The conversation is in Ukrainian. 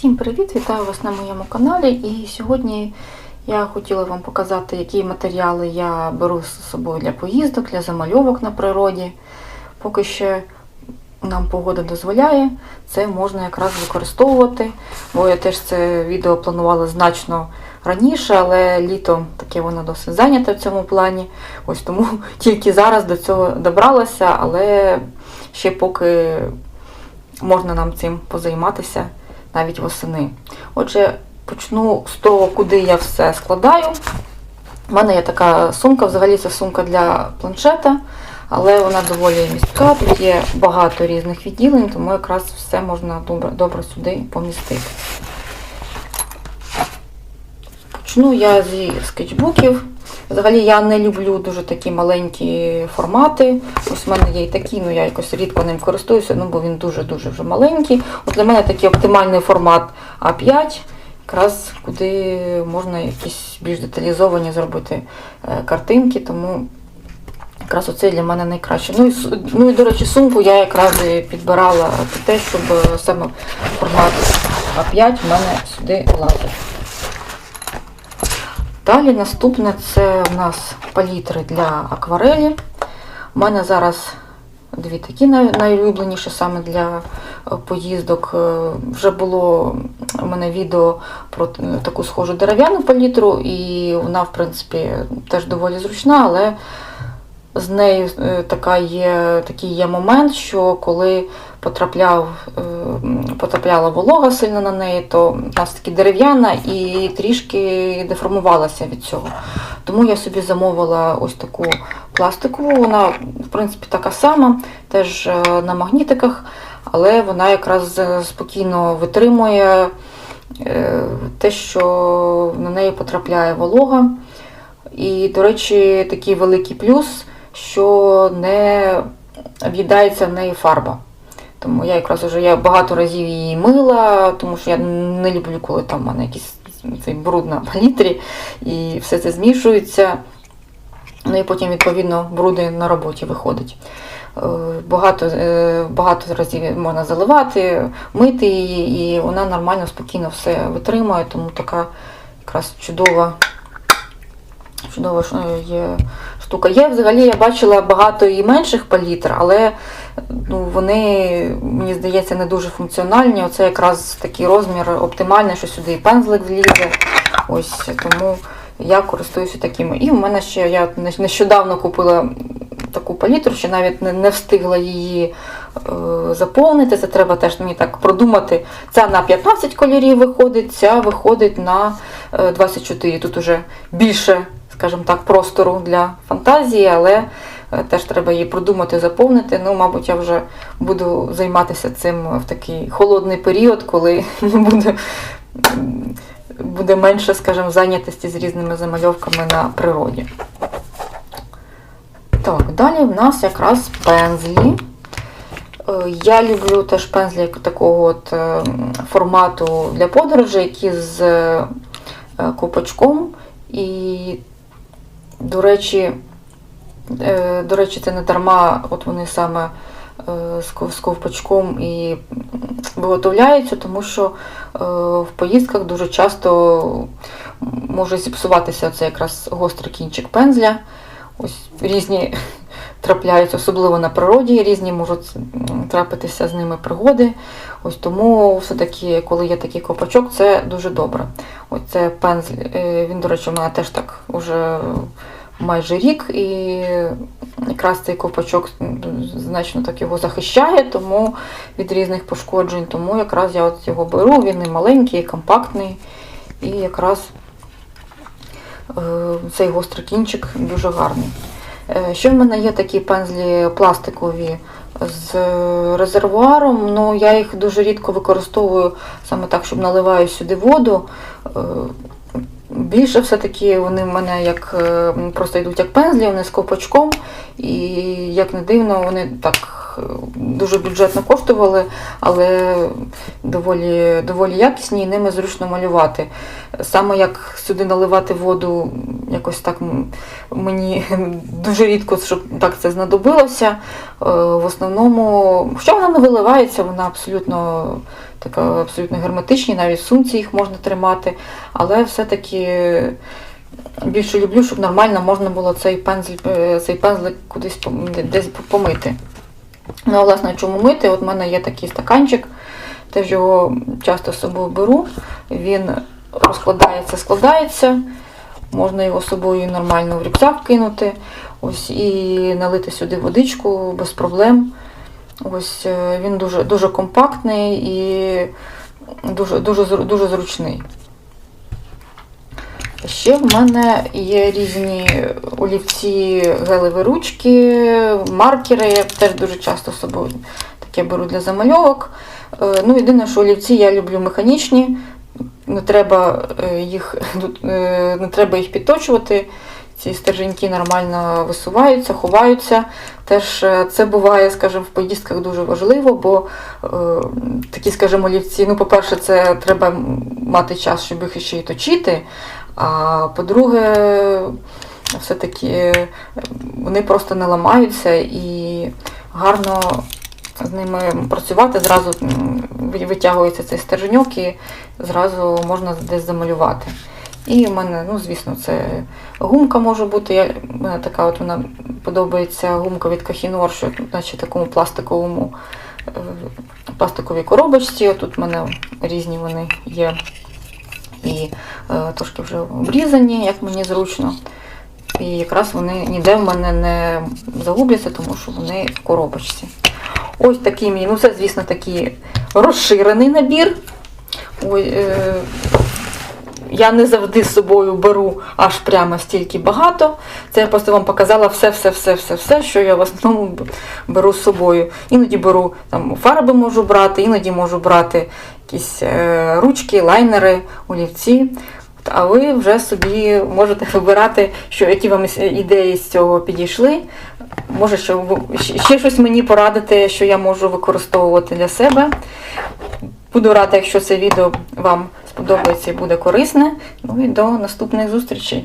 Всім привіт! Вітаю вас на моєму каналі. І сьогодні я хотіла вам показати, які матеріали я беру з собою для поїздок, для замальовок на природі. Поки ще нам погода дозволяє, це можна якраз використовувати. Бо я теж це відео планувала значно раніше, але літо таке воно досить зайняте в цьому плані. Ось тому тільки зараз до цього добралася, але ще поки можна нам цим позайматися навіть восени. Отже, почну з того, куди я все складаю. У мене є така сумка, взагалі це сумка для планшета, але вона доволі містка. Тут є багато різних відділень, тому якраз все можна добре, добре сюди помістити. Почну я зі скетчбуків. Взагалі я не люблю дуже такі маленькі формати. Ось в мене є і такі, ну я якось рідко ним користуюся, ну бо він дуже-дуже вже маленький. От для мене такий оптимальний формат А5, якраз куди можна якісь більш деталізовані зробити е, картинки, тому якраз оце для мене найкраще. Ну і, ну і до речі, сумку я якраз підбирала під те, щоб е, саме формат А5 в мене сюди влазив. Далі наступне це у нас палітри для акварелі. У мене зараз дві такі найулюбленіші саме для е, поїздок. Е, Вже було у мене відео про таку схожу дерев'яну палітру, і вона, в принципі, теж доволі зручна, але з нею е, така є, такий є момент, що коли потрапляв, е, потрапляла волога сильно на неї, то нас таки дерев'яна і трішки деформувалася від цього. Тому я собі замовила ось таку пластикову. Вона, в принципі, така сама, теж е, на магнітиках, але вона якраз спокійно витримує те, що на неї потрапляє волога. І, до речі, такий великий плюс, що не в'їдається в неї фарба. Тому я якраз вже я багато разів її мила, тому що я не люблю, коли там в мене якийсь цей бруд на палітрі і все це змішується. Ну і потім, відповідно, бруди на роботі виходить. Е, Багато, е, багато разів можна заливати, мити її, і вона нормально, спокійно все витримує, тому така якраз чудова, чудова е, є штука. Є взагалі, я бачила багато і менших палітр, але ну, вони, мені здається, не дуже функціональні. Оце якраз такий розмір оптимальний, що сюди і пензлик влізе. Ось тому я користуюся такими. І в мене ще я нещодавно купила таку палітру, ще навіть не, встигла її е, заповнити. Це треба теж мені так продумати. Ця на 15 кольорів виходить, ця виходить на е, 24. Тут уже більше, скажімо так, простору для фантазії, але е, теж треба її продумати, заповнити. Ну, мабуть, я вже буду займатися цим в такий холодний період, коли буде, буде менше, скажімо, зайнятості з різними замальовками на природі. Так, далі в нас якраз пензлі. Е, Я люблю теж пензлі як такого от е, формату для подорожей, які з ковпачком. І, до речі, е, до речі, це не дарма, от вони саме е, з ковпачком і виготовляються, тому що е, в поїздках дуже часто може зіпсуватися це якраз гострий кінчик пензля. Ось різні трапляються, особливо на природі, різні можуть трапитися з ними пригоди. Ось тому все-таки, коли є такий копачок, це дуже добре. Ось це пензль, е, він, до речі, у мене теж так уже майже рік, і якраз цей ковпачок м, значно так його захищає, тому від різних пошкоджень. Тому якраз я от його беру, він і маленький, і компактний, і якраз е, цей гострий кінчик дуже гарний. Е, Ще в мене є такі пензлі пластикові з резервуаром, ну я їх дуже рідко використовую саме так, щоб наливаю сюди воду. Е, Більше все-таки вони в мене як е, просто йдуть як пензлі, вони з ковпачком, і як не дивно, вони так е, дуже бюджетно коштували, але доволі, доволі якісні і ними зручно малювати. Саме як сюди наливати воду, якось так мені дуже рідко, щоб так це знадобилося. Е, В основному, хоча вона не виливається, вона абсолютно така абсолютно герметичні, навіть в сумці їх можна тримати, але все-таки більше люблю, щоб нормально можна було цей пензль, е, цей пензлик кудись десь помити. Ну, а власне, чому мити? От в мене є такий стаканчик, теж його часто з собою беру. Він розкладається, складається. Можна його собою нормально в рюкзак кинути. Ось і налити сюди водичку без проблем. Ось е, він дуже, дуже компактний і дуже, дуже, дуже зручний. Ще в мене є різні олівці, гелеві ручки, маркери. Я теж дуже часто собою таке беру для замальовок. Е, Ну, єдине, що олівці я люблю механічні, не треба е, їх, е, не треба їх підточувати. Ці стерженьки нормально висуваються, ховаються. Теж е, це буває, скажімо, в поїздках дуже важливо, бо е, такі, скажімо, олівці, ну, по-перше, це треба мати час, щоб їх ще й точити. А по-друге, все-таки вони просто не ламаються і гарно з ними працювати. Зразу витягується цей стерженьок і зразу можна десь замалювати. І в мене, ну, звісно, це гумка може бути. Я, мене така от вона подобається гумка від Кахінор, що наче такому пластиковому е, пластиковій коробочці. Тут в мене різні вони є і е, трошки вже обрізані, як мені зручно. І якраз вони ніде в мене не загубляться, тому що вони в коробочці. Ось такий мій, ну це, звісно, такий розширений набір. Ой, е, я не завжди з собою беру аж прямо стільки багато. Це я просто вам показала все-все-все-все-все, що я в основному беру з собою. Іноді беру там фарби можу брати, іноді можу брати якісь е, ручки, лайнери, олівці. А ви вже собі можете вибирати, що, які вам ідеї з цього підійшли. Може, що ще щось мені порадити, що я можу використовувати для себе. Буду рада, якщо це відео вам сподобається і буде корисне. Ну і до наступних зустрічей.